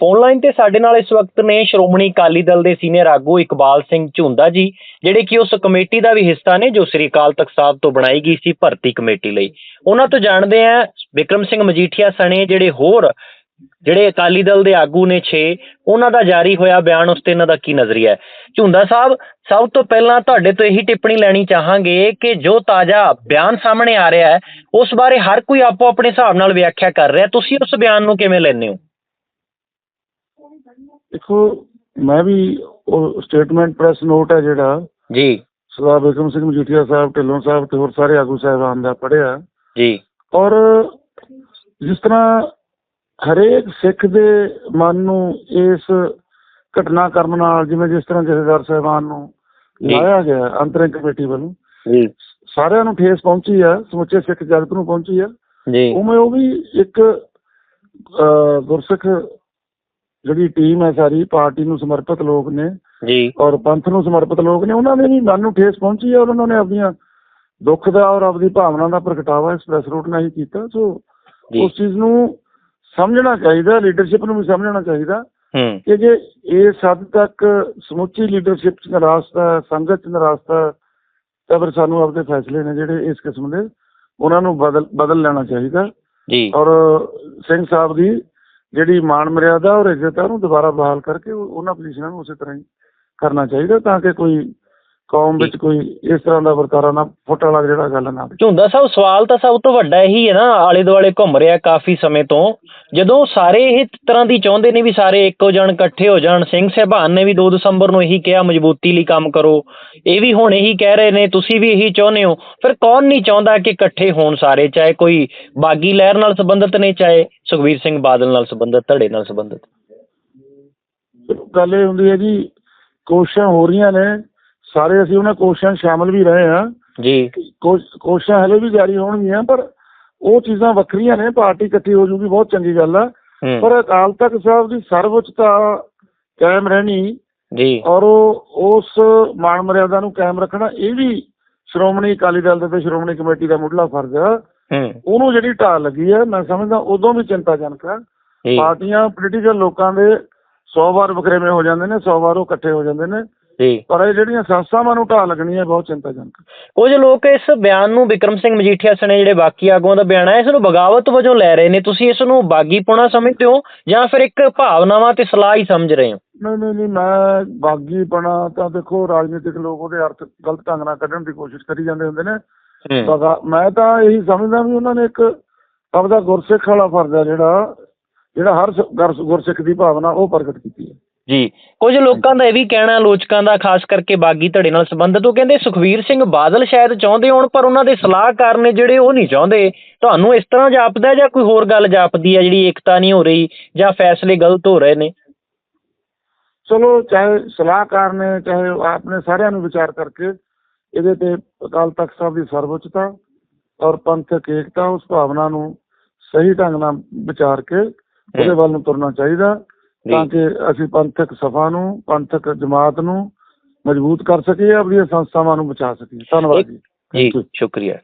Phone line ਤੇ ਸਾਡੇ ਨਾਲ ਇਸ ਵਕਤ ਨੇ ਸ਼੍ਰੋਮਣੀ ਅਕਾਲੀ ਦਲ ਦੇ ਸੀਨੀਅਰ ਆਗੂ ਇਕਬਾਲ ਸਿੰਘ ਝੁੰਦਾ ਜੀ, ਜਿਹੜੇ ਕਿ ਉਸ ਕਮੇਟੀ ਦਾ ਵੀ ਹਿੱਸਾ ਨੇ ਜੋ ਸ੍ਰੀ ਅਕਾਲ ਤਖਤ ਸਾਹਿਬ ਤੋਂ ਬਣਾਈ ਗਈ ਸੀ ਭਰਤੀ ਕਮੇਟੀ ਲਈ। ਉਹਨਾਂ ਤੋਂ ਜਾਣਦੇ ਆ ਵਿਕਰਮ ਸਿੰਘ ਮਜੀਠੀਆ ਸਣੇ, ਜਿਹੜੇ ਹੋਰ, ਜਿਹੜੇ ਅਕਾਲੀ ਦਲ ਦੇ ਆਗੂ ਨੇ 6 ਉਹਨਾਂ ਦਾ ਜਾਰੀ ਹੋਇਆ ਬਿਆਨ ਉਸ ਤੇ ਇਹਨਾਂ ਦਾ ਕੀ ਨਜ਼ਰੀਆ ਹੈ? ਝੁੰਦਾ ਸਾਹਿਬ, ਸਭ ਤੋਂ ਪਹਿਲਾਂ ਤੁਹਾਡੇ ਤੋਂ ਇਹੀ ਟਿੱਪਣੀ ਲੈਣੀ ਚਾਹਾਂਗੇ ਕਿ ਜੋ ਤਾਜ਼ਾ ਬਿਆਨ ਸਾਹਮਣੇ ਆ ਰਿਹਾ ਹੈ, ਉਸ ਬਾਰੇ ਹਰ ਕੋਈ ਆਪੋ ਆਪਣੇ ਹਿਸਾਬ ਨਾਲ ਵਿਆਖਿਆ ਕਰ ਰਿਹਾ ਤੁਸੀਂ ਉਸ ਬਿਆਨ ਨੂੰ ਕਿਵੇਂ ਲੈਂਦੇ ਹੋ? ਦੇਖੋ ਮੈਂ ਵੀ ਉਹ ਸਟੇਟਮੈਂਟ ਪ੍ਰੈਸ ਨੋਟ ਹੈ ਜਿਹੜਾ। ਜੀ। ਸਰਦਾਰ ਬਿਕਰਮ ਸਿੰਘ ਮਜੀਠੀਆ ਸਾਹਿਬ ਢਿੱਲੋਂ ਸਾਹਿਬ ਤੇ ਹੋਰ ਸਾਰੇ ਆਗੂ ਸਾਹਿਬਾਨ ਦਾ ਪੜ੍ਹਿਆ। ਜੀ। ਔਰ ਜਿਸ ਤਰ੍ਹਾਂ ਹਰੇਕ ਸਿੱਖ ਦੇ ਮਨ ਨੂੰ ਇਸ ਘਟਨਾਕ੍ਰਮ ਨਾਲ ਜਿਵੇਂ ਜਿਸ ਤਰ੍ਹਾਂ ਜਥੇਦਾਰ ਸਾਹਿਬਾਨ ਨੂੰ। ਲਾਇਆ ਗਿਆ ਅੰਤਰਿਮ ਕਮੇਟੀ ਵੱਲੋਂ ਜੀ। ਸਾਰਿਆਂ ਨੂੰ ਠੇਸ ਪਹੁੰਚੀ ਆ ਸਮੁੱਚੇ ਸਿੱਖ ਜਗਤ ਨੂੰ ਪਹੁੰਚੀ ਆ। ਜੀ। ਉਵੇਂ ਉਹ ਵੀ ਇੱਕ ਗੁਰਸਿੱਖ ਜਿਹੜੀ ਟੀਮ ਹੈ ਸਾਰੀ ਪਾਰਟੀ ਨੂੰ ਸਮਰਪਿਤ ਲੋਕ ਨੇ ਜੀ। ਔਰ ਪੰਥ ਨੂੰ ਸਮਰਪਿਤ ਲੋਕ ਨੇ ਉਹਨਾਂ ਦੇ ਵੀ ਮਨ ਨੂੰ ਠੇਸ ਪਹੁੰਚੀ ਹੈ ਔਰ ਉਹਨਾਂ ਨੇ ਆਪਣੀਆਂ ਦੁੱਖ ਦਾ ਔਰ ਆਪਣੀ ਭਾਵਨਾ ਦਾ ਪ੍ਰਗਟਾਵਾ ਇਸ ਪ੍ਰੈਸ ਰੂਟ ਨਾਲ ਹੀ ਕੀਤਾ। ਸੋ ਉਸ ਚੀਜ਼ ਨੂੰ ਸਮਝਣਾ ਚਾਹੀਦਾ ਲੀਡਰਸ਼ਿਪ ਨੂੰ ਵੀ ਸਮਝਣਾ ਚਾਹੀਦਾ ਕਿ ਜੇ ਇਸ ਹੱਦ ਤੱਕ ਸਮੁੱਚੀ ਲੀਡਰਸ਼ਿਪ ਚ ਨਿਰਾਸ਼ਤਾ ਸੰਗਤ ਚ ਨਿਰਾਸ਼ਤਾ ਤਾਂ ਫਿਰ ਸਾਨੂੰ ਆਪਣੇ ਫੈਸਲੇ ਨੇ ਜਿਹੜੇ ਇਸ ਕਿਸਮ ਦੇ ਉਹਨਾਂ ਨੂੰ ਬਦਲ ਬਦਲ ਲੈਣਾ ਚਾਹੀਦਾ। ਜੀ। ਔਰ ਸਿੰਘ ਸਾਹਿਬ ਦੀ ਜਿਹੜੀ ਮਾਣ ਮਰਿਆਦਾ ਔਰ ਇੱਜ਼ਤ ਹੈ ਉਹਨੂੰ ਦੁਬਾਰਾ ਬਹਾਲ ਕਰਕੇ ਉਹਨਾਂ ਪੁਜੀਸ਼ਨਾਂ ਨੂੰ ਉਸੇ ਤਰ੍ਹਾਂ ਹੀ ਕਰਨਾ ਚਾਹੀਦਾ ਤਾਂ ਕਿ ਕੋਈ ਕੌਮ ਵਿੱਚ ਕੋਈ ਇਸ ਤਰ੍ਹਾਂ ਦਾ ਵਰਤਾਰਾ ਨਾ ਫੁੱਟ ਵਾਲਾ ਜਿਹੜਾ ਗੱਲ ਨਾ ਝੁੰਦਾ ਸਾਹਿਬ ਸਵਾਲ ਤਾਂ ਸਭ ਤੋਂ ਵੱਡਾ ਇਹੀ ਹੈ ਨਾ ਆਲੇ ਦੁਆਲੇ ਘੁੰਮ ਰਿਹਾ ਕਾਫੀ ਸਮੇਂ ਤੋਂ। ਜਦੋਂ ਸਾਰੇ ਇਹ ਤਰ੍ਹਾਂ ਦੀ ਚਾਹੁੰਦੇ ਨੇ ਵੀ ਸਾਰੇ ਇੱਕੋ ਜਣ ਇਕੱਠੇ ਹੋ ਜਾਣ ਸਿੰਘ ਸਾਹਿਬਾਨ ਨੇ ਵੀ 2 ਦਸੰਬਰ ਨੂੰ ਇਹੀ ਕਿਹਾ ਮਜ਼ਬੂਤੀ ਲਈ ਕੰਮ ਕਰੋ। ਇਹ ਵੀ ਹੁਣ ਇਹੀ ਕਹਿ ਰਹੇ ਨੇ ਤੁਸੀਂ ਵੀ ਇਹੀ ਚਾਹੁੰਦੇ ਹੋ। ਫਿਰ ਕੌਣ ਨਹੀਂ ਚਾਹੁੰਦਾ ਕਿ ਇਕੱਠੇ ਹੋਣ ਸਾਰੇ ਚਾਹੇ ਕੋਈ ਬਾਗੀ ਲਹਿਰ ਨਾਲ ਸੰਬੰਧਿਤ ਨੇ ਚਾਹੇ ਸੁਖਵੀਰ ਸਿੰਘ ਬਾਦਲ ਨਾਲ ਸੰਬੰਧਿਤ ਧੜੇ ਨਾਲ ਸੰਬੰਧਿਤ। ਗੱਲ ਇਹ ਹੁੰਦੀ ਹੈ ਜੀ ਕੋਸ਼ਿਸ਼ਾਂ ਹੋ ਰਹੀਆਂ ਨੇ ਸਾਰੇ ਅਸੀਂ ਉਹਨਾਂ ਕੋਸ਼ਿਸ਼ਾਂ ਸ਼ਾਮਲ ਵੀ ਰਹੇ ਹਾਂ। ਜੀ। ਕੋਸ਼- ਕੋਸ਼ਿਸ਼ਾਂ ਹਲੇ ਵੀ ਜਾਰੀ ਹੋਣਗੀਆਂ ਪਰ ਉਹ ਚੀਜ਼ਾਂ ਵੱਖਰੀਆਂ ਨੇ ਪਾਰਟੀ ਇਕੱਠੀ ਹੋ ਜੂਗੀ ਬਹੁਤ ਚੰਗੀ ਗੱਲ ਆ। ਪਰ ਅਕਾਲ ਤਖਤ ਸਾਹਿਬ ਦੀ ਸਰਵਉੱਚਤਾ ਕਾਇਮ ਰਹਿਣੀ। ਜੀ। ਔਰ ਉਸ ਮਾਣ ਮਰਿਆਦਾ ਨੂੰ ਕਾਇਮ ਰੱਖਣਾ ਇਹ ਵੀ ਸ਼੍ਰੋਮਣੀ ਅਕਾਲੀ ਦਲ ਦੇ ਤੇ ਸ਼੍ਰੋਮਣੀ ਕਮੇਟੀ ਦਾ ਮੁੱਢਲਾ ਫਰਜ਼ ਆ। ਉਹਨੂੰ ਜਿਹੜੀ ਢਾਲ ਲੱਗੀ ਹੈ ਮੈਂ ਸਮਝਦਾ ਉਦੋਂ ਵੀ ਚਿੰਤਾਜਨਕ ਆ। ਪਾਰਟੀਆਂ ਪੋਲੀਟੀਕਲ ਲੋਕਾਂ ਦੇ 100 ਵਾਰ ਵਖਰੇਵੇਂ ਹੋ ਜਾਂਦੇ ਨੇ 100 ਵਾਰ ਉਹ ਇਕੱਠੇ ਹੋ ਜਾਂਦੇ ਨੇ। ਜੀ। ਪਰ ਇਹ ਜਿਹੜੀਆਂ ਸੰਸਥਾਵਾਂ ਨੂੰ ਢਾਲ ਲੱਗਣੀ ਹੈ ਬਹੁਤ ਚਿੰਤਾਜਨਕ ਕੁਝ ਲੋਕ ਇਸ ਬਿਆਨ ਨੂੰ ਵਿਕਰਮ ਸਿੰਘ ਮਜੀਠੀਆ ਸਣੇ ਜਿਹੜੇ ਬਾਕੀ ਆਗੂਆਂ ਦਾ ਬਿਆਨ ਹੈ ਇਸ ਨੂੰ ਬਗਾਵਤ ਵਜੋਂ ਲੈ ਰਹੇ ਨੇ। ਤੁਸੀਂ ਇਸ ਨੂੰ ਬਾਗੀਪੁਣਾ ਸਮਝਦੇ ਹੋ ਜਾਂ ਫਿਰ ਇੱਕ ਭਾਵਨਾਵਾਂ ਤੇ ਸਲਾਹ ਹੀ ਸਮਝ ਰਹੇ ਹੋ? ਨਹੀਂ ਨਹੀਂ ਨਹੀਂ ਮੈਂ ਬਾਗੀਪਣਾ ਤਾਂ ਦੇਖੋ ਰਾਜਨੀਤਿਕ ਲੋਕ ਉਹਦੇ ਅਰਥ ਗਲਤ ਢੰਗ ਨਾਲ ਕੱਢਣ ਦੀ ਕੋਸ਼ਿਸ਼ ਕਰੀ ਜਾਂਦੇ ਹੁੰਦੇ ਨੇ। ਹੂੰ। ਮੈਂ ਤਾਂ ਇਹੀ ਸਮਝਦਾ ਵੀ ਉਹਨਾਂ ਨੇ ਇੱਕ ਆਪਦਾ ਗੁਰਸਿੱਖ ਵਾਲਾ ਫਰਜ਼ ਆ ਜਿਹੜਾ ਜਿਹੜਾ ਹਰ ਗੁਰਸਿੱਖ ਦੀ ਭਾਵਨਾ ਉਹ ਪ੍ਰਗਟ ਕੀਤੀ ਹੈ। ਜੀ। ਕੁਝ ਲੋਕਾਂ ਦਾ ਇਹ ਵੀ ਕਹਿਣਾ ਆਲੋਚਕਾਂ ਦਾ ਖਾਸ ਕਰਕੇ ਬਾਗੀ ਧੜੇ ਨਾਲ ਸੰਬੰਧਿਤ ਉਹ ਕਹਿੰਦੇ ਸੁਖਵੀਰ ਸਿੰਘ ਬਾਦਲ ਸ਼ਾਇਦ ਚਾਹੁੰਦੇ ਹੋਣ ਪਰ ਉਹਨਾਂ ਦੇ ਸਲਾਹਕਾਰ ਨੇ ਜਿਹੜੇ ਉਹ ਨਹੀਂ ਚਾਹੁੰਦੇ। ਤੁਹਾਨੂੰ ਇਸ ਤਰ੍ਹਾਂ ਜਾਪਦਾ ਜਾਂ ਕੋਈ ਹੋਰ ਗੱਲ ਜਾਪਦੀ ਹੈ ਜਿਹੜੀ ਏਕਤਾ ਨਹੀਂ ਹੋ ਰਹੀ ਜਾਂ ਫੈਸਲੇ ਗਲਤ ਹੋ ਰਹੇ ਨੇ? ਚਲੋ ਚਾਹੇ ਸਲਾਹਕਾਰ ਨੇ ਚਾਹੇ ਆਪਨੇ ਸਾਰਿਆਂ ਨੂੰ ਵਿਚਾਰ ਕਰਕੇ ਇਹਦੇ ਤੇ ਅਕਾਲ ਤਖਤ ਸਾਹਿਬ ਦੀ ਸਰਵਉੱਚਤਾ ਔਰ ਪੰਥਕ ਏਕਤਾ ਉਸ ਭਾਵਨਾ ਨੂੰ ਸਹੀ ਢੰਗ ਨਾਲ ਵਿਚਾਰ ਕੇ ਉਹਦੇ ਵੱਲ ਨੂੰ ਤੁਰਨਾ ਚਾਹੀਦਾ। ਤਾਂ ਕਿ ਅਸੀਂ ਪੰਥਕ ਸਭਾ ਨੂੰ ਪੰਥਕ ਜਮਾਤ ਨੂੰ ਮਜ਼ਬੂਤ ਕਰ ਸਕੀਏ ਆਪਣੀਆਂ ਸੰਸਥਾਵਾਂ ਨੂੰ ਬਚਾ ਸਕੀਏ। ਧੰਨਵਾਦ ਜੀ। ਜੀ. ਸ਼ੁਕਰੀਆ।